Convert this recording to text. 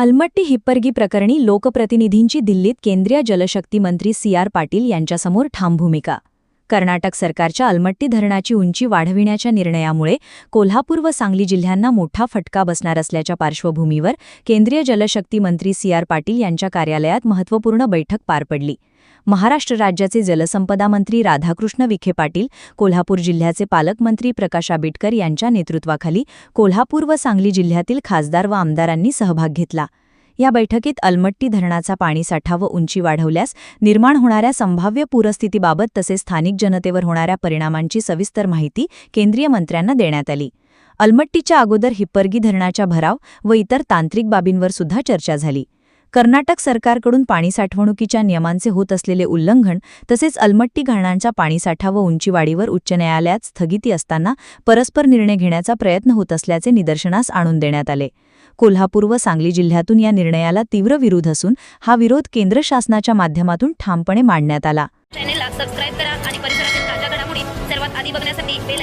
अलमट्टी हिप्परगी प्रकरणी लोकप्रतिनिधींची दिल्लीत केंद्रीय जलशक्ती मंत्री सी आर पाटील यांच्यासमोर ठाम भूमिका. कर्नाटक सरकारच्या अलमट्टी धरणाची उंची वाढविण्याच्या निर्णयामुळे कोल्हापूर व सांगली जिल्ह्यांना मोठा फटका बसणार असल्याच्या पार्श्वभूमीवर केंद्रीय जलशक्ती मंत्री सी आर पाटील यांच्या कार्यालयात महत्त्वपूर्ण बैठक पार पडली. महाराष्ट्र राज्याचे जलसंपदा मंत्री राधाकृष्ण विखे पाटील कोल्हापूर जिल्ह्याचे पालकमंत्री प्रकाश आंबेडकर यांच्या नेतृत्वाखाली कोल्हापूर व सांगली जिल्ह्यातील खासदार व आमदारांनी सहभाग घेतला. या बैठकीत अलमट्टी धरणाचा पाणीसाठा व उंची वाढवल्यास निर्माण होणाऱ्या संभाव्य पूरस्थितीबाबत तसेच स्थानिक जनतेवर होणाऱ्या परिणामांची सविस्तर माहिती केंद्रीय मंत्र्यांना देण्यात आली. अलमट्टीच्या अगोदर हिप्परगी धरणाच्या भराव व इतर तांत्रिक बाबींवर सुद्धा चर्चा झाली. कर्नाटक सरकारकडून पाणी साठवणुकीच्या नियमांचे होत असलेले उल्लंघन तसेच अलमट्टी घाणांचा पाणीसाठा व उंचीवाढीवर उच्च न्यायालयात स्थगिती असताना परस्पर निर्णय घेण्याचा प्रयत्न होत असल्याचे निदर्शनास आणून देण्यात आले. कोल्हापूर व सांगली जिल्ह्यातून या निर्णयाला तीव्र विरोध असून हा विरोध केंद्र शासनाच्या माध्यमातून ठामपणे मांडण्यात आला. चॅनेलला सबस्क्राईब करा आणि परिसरातील ताज्या घडामोडी सर्वात आधी बघण्यासाठी बेल